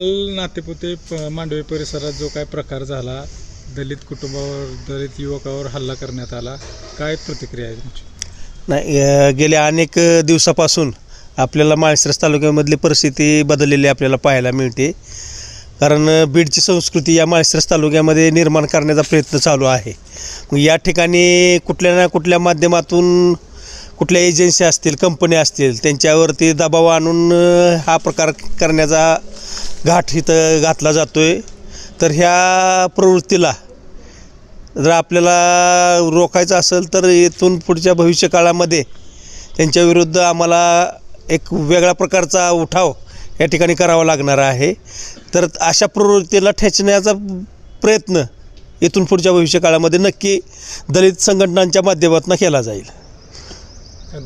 काल नातेपुते मांडवे परिसरात जो काय प्रकार झाला दलित कुटुंबावर दलित युवकावर हल्ला करण्यात आला काय प्रतिक्रिया आहे तुमची? नाही गेल्या अनेक दिवसापासून आपल्याला माळशिरस तालुक्यामधली परिस्थिती बदललेली आपल्याला पाहायला मिळते. कारण बीडची संस्कृती या माळशिरस तालुक्यामध्ये निर्माण करण्याचा प्रयत्न चालू आहे. मग या ठिकाणी कुठल्या ना कुठल्या माध्यमातून कुठल्या एजन्सी असतील कंपन्या असतील त्यांच्यावरती दबाव आणून हा प्रकार करण्याचा घाट इथं घातला जातो आहे तर ह्या प्रवृत्तीला जर आपल्याला रोखायचं असेल तर इथून पुढच्या भविष्य काळामध्ये त्यांच्याविरुद्ध आम्हाला एक वेगळ्या प्रकारचा उठाव या ठिकाणी करावा लागणार आहे. तर अशा प्रवृत्तीला ठेचण्याचा प्रयत्न इथून पुढच्या भविष्य काळामध्ये नक्की दलित संघटनांच्या माध्यमातून केला जाईल.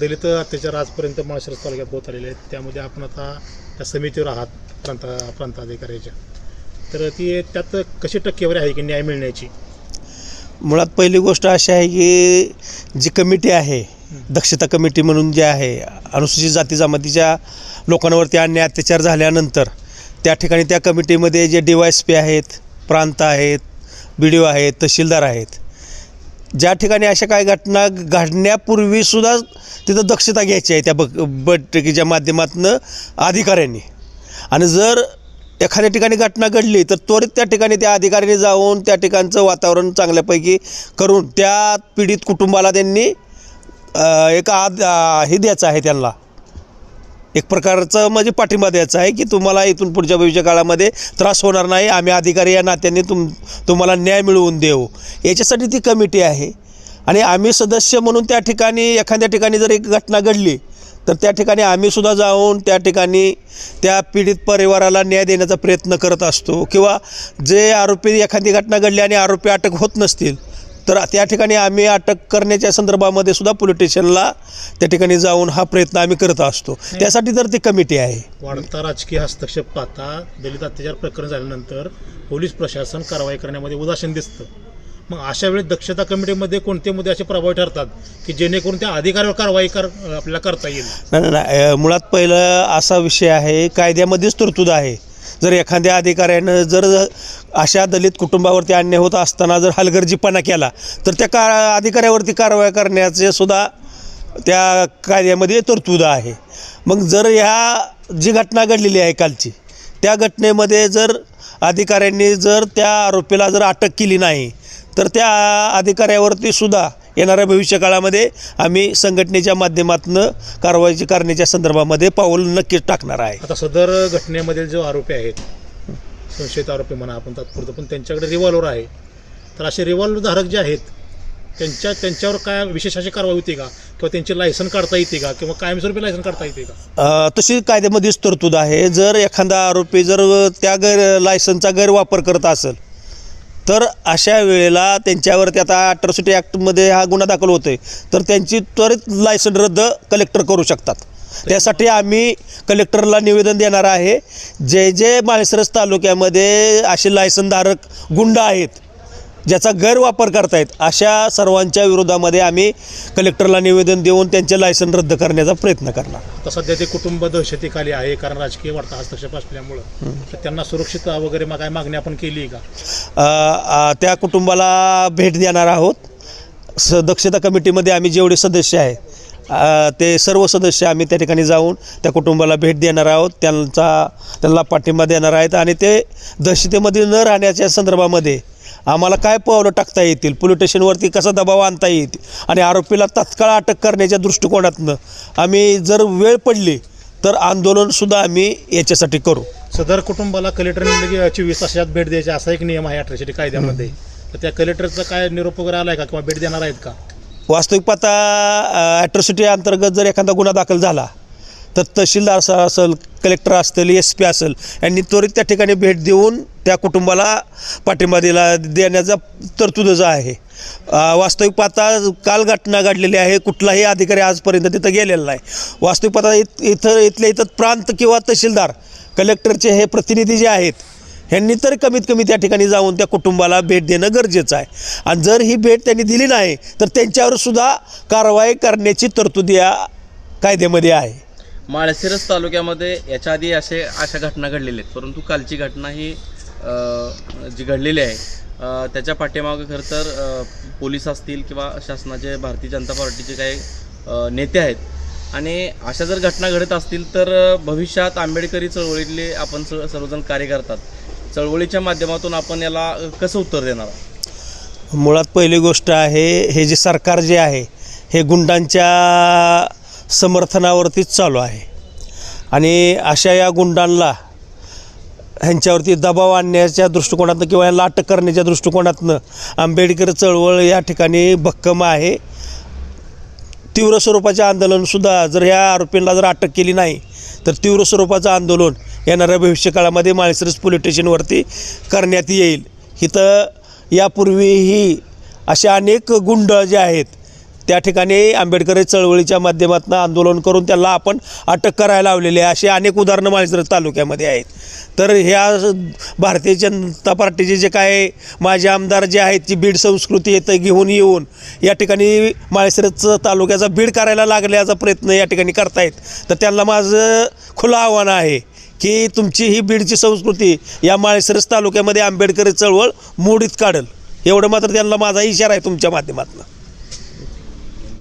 दलित अत्याचार आजपर्यंत माळशिरस तालुक्यात होत आलेले आहेत. त्यामध्ये आपण आता त्या समितीवर आहात प्रांत प्रांताधिकाऱ्याच्या. तर ती त्यात कशी टक्केवारी आहे की न्याय मिळण्याची? मुळात पहिली गोष्ट अशी आहे की जी कमिटी आहे दक्षता कमिटी म्हणून जी आहे अनुसूचित जाती जमातीच्या लोकांवरती अन्याय अत्याचार झाल्यानंतर त्या ठिकाणी त्या कमिटीमध्ये जे डी वाय एस पी आहेत प्रांत आहेत बी डी ओ आहेत तहसीलदार आहेत ज्या ठिकाणी अशा काही घटना घडण्यापूर्वीसुद्धा तिथं दक्षता घ्यायची आहे त्या ब बैठकीच्या माध्यमातून अधिकाऱ्यांनी. आणि जर एखाद्या ठिकाणी घटना घडली तर त्वरित त्या ठिकाणी त्या अधिकाऱ्यांनी जाऊन त्या ठिकाणचं वातावरण चांगल्यापैकी करून त्या पीडित कुटुंबाला त्यांनी एक आद हे द्यायचं आहे त्यांना. एक प्रकारचं म्हणजे पाठिंबा द्यायचा आहे की तुम्हाला इथून पुढच्या भविष्य काळामध्ये त्रास होणार नाही. आम्ही अधिकारी या नात्याने तुम तुम्हाला न्याय मिळवून देऊ. याच्यासाठी ती कमिटी आहे. आणि आम्ही सदस्य म्हणून त्या ठिकाणी एखाद्या ठिकाणी जर एक घटना घडली तर त्या ठिकाणी आम्हीसुद्धा जाऊन त्या ठिकाणी त्या पीडित परिवाराला न्याय देण्याचा प्रयत्न करत असतो. किंवा जे आरोपी एखादी घटना घडली आणि आरोपी अटक होत नसतील तर त्या ठिकाणी आम्ही अटक करण्याच्या संदर्भामध्ये सुद्धा पोलीस स्टेशनला त्या ठिकाणी जाऊन हा प्रयत्न आम्ही करत असतो. त्यासाठी तर ती कमिटी आहे. वाढता राजकीय हस्तक्षेप पाहता दलित अत्याचार प्रकरण झाल्यानंतर पोलीस प्रशासन कारवाई करण्यामध्ये उदासीन दिसतं. मग अशा वेळी दक्षता कमिटीमध्ये कोणते मुद्दे असे प्रभावी ठरतात की जेणेकरून त्या अधिकाऱ्यावर कारवाई कर आपल्याला करता येईल? नाही नाही, मुळात पहिलं असा विषय आहे कायद्यामध्येच तरतूद आहे. जर एखाद्या अधिकाऱ्यानं जर अशा दलित कुटुंबावरती अन्याय होत असताना जर हलगर्जीपणा केला तर त्या का अधिकाऱ्यावरती कारवाई करण्याचे सुद्धा त्या कायद्यामध्ये तरतूद आहे. मग जर ह्या जी घटना घडलेली आहे कालची त्या घटनेमध्ये जर अधिकाऱ्यांनी जर त्या आरोपीला जर अटक केली नाही तर त्या अधिकाऱ्यावरती सुद्धा येणाऱ्या भविष्य काळामध्ये आम्ही संघटनेच्या माध्यमातून कारवाईची करण्याच्या संदर्भामध्ये पाऊल नक्कीच टाकणार आहे. आता सदर घटनेमधील जो आरोपी आहेत संशयित आरोपी म्हणा आपण तात्पुरतं पण त्यांच्याकडे रिव्हॉल्वर आहे. तर असे रिव्हॉल्वर धारक जे आहेत त्यांच्या त्यांच्यावर काय विशेष अशी कारवाई होती का? किंवा त्यांचे लायसन काढता येते का? किंवा कायमस्वरूपी लायसन काढता येते का? तशी कायद्यामध्येच तरतूद आहे. जर एखादा आरोपी जर त्या गैर लायसनचा गैरवापर करत असेल तर अशा वेळेला त्यांच्यावरती आता अट्रॉसिटी ॲक्टमध्ये हा गुन्हा दाखल होतोय. तर त्यांची त्वरित लायसन रद्द कलेक्टर करू शकतात. त्यासाठी आम्ही कलेक्टरला निवेदन देणार आहे जे जे माळशिरस तालुक्यामध्ये असे लायसनधारक गुंड आहेत ज्याचा गैरवापर करतायत अशा सर्वांच्या विरोधामध्ये आम्ही कलेक्टरला निवेदन देऊन त्यांचे लायसन रद्द करण्याचा प्रयत्न करणार. आता सध्या ते कुटुंब दहशतीखाली आहे कारण राजकीय वाढता हस्तक्षेप असल्यामुळं तर त्यांना सुरक्षित वगैरे मग काय मागणी आपण केली आहे का? त्या कुटुंबाला भेट देणार आहोत. स दक्षता कमिटीमध्ये आम्ही जेवढे सदस्य आहे ते सर्व सदस्य आम्ही त्या ठिकाणी जाऊन त्या कुटुंबाला भेट देणार आहोत. त्यांचा त्यांना पाठिंबा देणार आहेत आणि ते दक्षतेमध्ये न राहण्याच्या संदर्भामध्ये आम्हाला काय पावलं टाकता येतील? पोलीस स्टेशनवरती कसा दबाव आणता येईल? आणि आरोपीला तात्काळ अटक करण्याच्या दृष्टिकोनातनं आम्ही जर वेळ पडली तर आंदोलनसुद्धा आम्ही याच्यासाठी करू. सदर कुटुंबाला कलेक्टरने चोवीस तासात भेट द्यायची असा एक नियम आहे अठराशे कायद्यामध्ये. तर त्या कलेक्टरचा काय निरोप वगैरे आलाय का किंवा भेट देणार आहेत का? वास्तविक पाहता ॲट्रॉसिटी अंतर्गत जर एखादा गुन्हा दाखल झाला तर तहसीलदार असेल कलेक्टर असतील एस पी असेल यांनी त्वरित त्या ठिकाणी भेट देऊन त्या कुटुंबाला पाठिंबा दिला देण्याचा तरतूदच आहे. वास्तविक पाहता काल घटना घडलेली आहे. कुठलाही अधिकारी आजपर्यंत तिथं गेलेला नाही. वास्तविक पाहता इत इथं इथल्या इथं प्रांत किंवा तहसीलदार कलेक्टरचे हे प्रतिनिधी जे आहेत ह्यांनी तर कमीत कमी त्या ठिकाणी जाऊन त्या कुटुंबाला भेट देणं गरजेचं आहे. आणि जर ही भेट त्यांनी दिली नाही तर त्यांच्यावर सुद्धा कारवाई करण्याची तरतूद या कायद्यामध्ये आहे. माळशिरस तालुक्यामध्ये याच्या आधी असे अशा घटना घडलेल्या आहेत. परंतु कालची घटना ही जी घडलेली आहे त्याच्या पाठीमागं खरं तर पोलीस असतील किंवा शासनाचे भारतीय जनता पार्टीचे काही नेते आहेत. आणि अशा जर घटना घडत असतील तर भविष्यात आंबेडकरी चळवळीतले आपण स सर्वजण कार्य करतात चळवळीच्या माध्यमातून आपण याला कसं उत्तर देणार मुळात पहिली गोष्ट आहे हे जे सरकार जे आहे हे गुंडांच्या समर्थनावरतीच चालू आहे. आणि अशा या गुंडांना ह्यांच्यावरती दबाव आणण्याच्या दृष्टिकोनातनं किंवा यांना अटक करण्याच्या दृष्टिकोनातनं आंबेडकर चळवळ या ठिकाणी भक्कम आहे. तीव्र स्वरूपाचे आंदोलनसुद्धा जर ह्या आरोपींना जर अटक केली नाही तर तीव्र स्वरूपाचं आंदोलन येणाऱ्या भविष्यकाळामध्ये माळसरस पोलीस स्टेशनवरती करण्यात येईल. इथं यापूर्वीही अशा अनेक गुंड जे आहेत त्या ठिकाणी आंबेडकरी चळवळीच्या माध्यमातून आंदोलन करून त्याला आपण अटक करायला लावलेली आहे. अशी अनेक उदाहरणं माळशिरस तालुक्यामध्ये आहेत. तर ह्या भारतीय जनता पार्टीचे जे काय माझे आमदार जे आहेत ती बीड संस्कृती येतं घेऊन येऊन या ठिकाणी माळशिरस तालुक्याचा बीड करायला लागल्याचा प्रयत्न या ठिकाणी करतायत. तर त्यांना माझं खुलं आव्हान आहे की तुमची ही बीडची संस्कृती या माळशिरस तालुक्यामध्ये आंबेडकरी चळवळ मोडीत काढेल. एवढं मात्र त्यांना माझा इशारा आहे तुमच्या माध्यमातून.